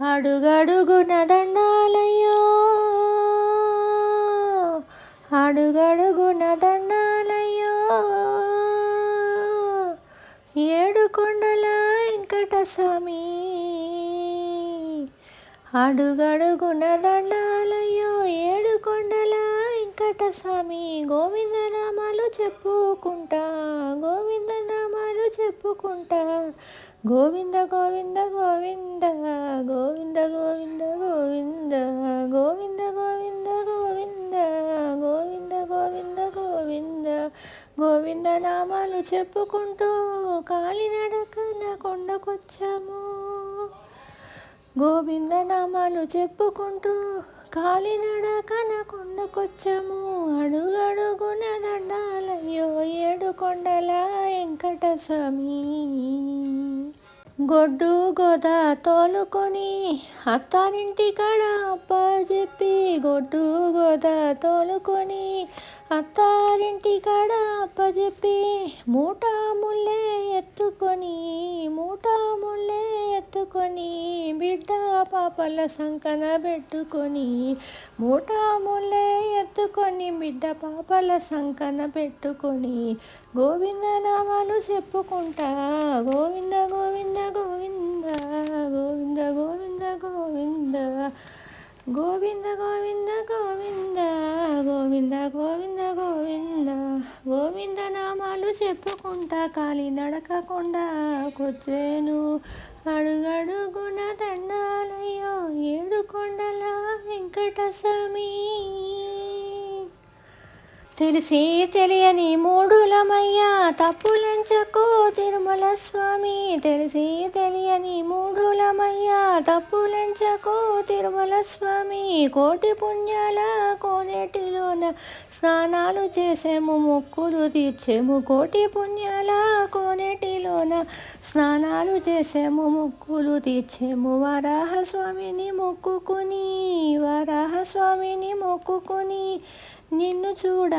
అడుగడుగున దండాలయ్యో అడుగడుగున దండాలయ్యో ఏడు కొండల వెంకట స్వామి అడుగడుగున దండాలయ్యో ఏడు కొండల వెంకట స్వామి చెప్పుకుంటా గోవింద చెప్పుకుంటా గోవింద గోవింద గోవింద గోవింద గోవింద గోవింద గోవింద గోవింద గోవింద గోవింద గోవింద గోవింద గోవింద నామాలు చెప్పుకుంటూ కాలినడకన కొండకొచ్చాము గోవింద నామాలు చెప్పుకుంటూ కాలినడకన కొండకొచ్చాము. అడుగడుగున దండాలయ్యో ఏడు కొండల వెంకట స్వామి గొడ్డు గొద తోలుకొని అత్తారింటి కాడ అప్ప చెప్పి గొడ్డు గొద తోలుకొని అత్తారింటి కాడ అప్ప చెప్పి మూట పాపల సంకన పెట్టుకొని మూట ముల్లే ఎత్తుకొని బిడ్డ పాపల సంకన పెట్టుకొని గోవింద నామాలు చెప్పుకుంటా గోవింద గోవింద గోవింద గోవింద గోవింద గోవింద. గోవింద గోవింద గోవింద గోవింద గోవింద గోవింద. గోవింద నామాలు చెప్పుకుంటా కాలి నడకకుండా కొచ్చేను అడుగడుగున దండాలయ్యో ఏడు కొండల తెలిసి తెలియని మూఢులమయ్యా తప్పులంచకు తిరుమల స్వామి. తెలిసి తెలియని మూఢులమయ్యా తప్పులంచకు తిరుమల స్వామి. కోటి పుణ్యాల కోనేటిలోన స్నానాలు చేసేము మొక్కులు తీర్చేము. కోటి పుణ్యాల కో స్నానాలు చేసేము మొక్కులు తీర్చేము. వరాహస్వామిని మొక్కుకుని వరాహస్వామిని మొక్కుకుని నిన్ను చూడ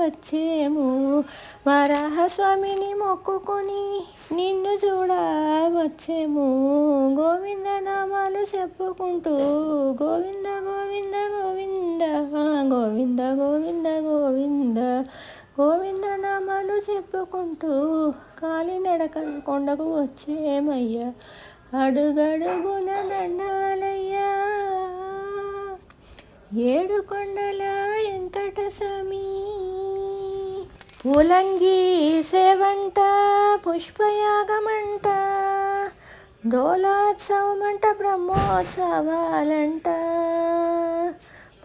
వచ్చేము. వరాహస్వామిని మొక్కుకొని నిన్ను చూడ వచ్చేము. గోవింద నామాలు చెప్పుకుంటూ గోవింద గోవింద గోవింద గోవింద గోవింద గోవింద గోవింద చెప్పుకుంటూ కాలినడక కొండకు వచ్చేమయ్యా? అడుగడుగున దండాలయ్యా. ఏడు కొండల వెంకట స్వామి సేవంట పుష్పయాగమంట డోలాత్సవమంట బ్రహ్మోత్సవాలంట.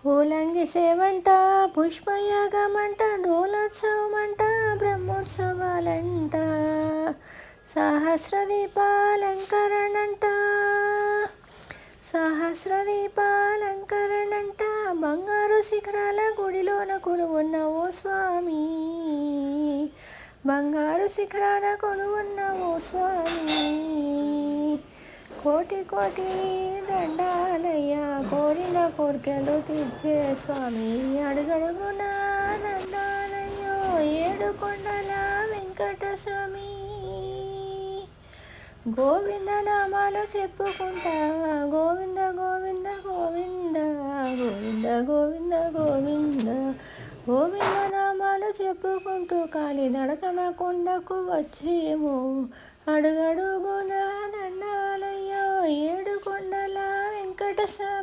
ఓలంగి సేవంట పుష్పయాగమంట డోలోత్సవమంట బ్రహ్మోత్సవాలంట సహస్రదీపాలంకరణంట సహస్రదీపాలంకరణంట బంగారు శిఖరాల గుడిలోన కొలువున్న ఓ స్వామి. బంగారు శిఖరాల కొలువున్న ఓ స్వామి. కోటి కోటి దండాలయ్యా కోరిన కోరికలు తీర్చే స్వామి. అడుగడుగున దండాలయ్యో ఏడు కొండల వెంకట స్వామి గోవింద నామాలు చెప్పుకుంటా గోవింద గోవింద గోవింద గోవింద గోవింద గోవింద. గోవింద నామాలు చెప్పుకుంటూ కాలి నడకన కొండకు వచ్చేము. అడుగడుగున Listen.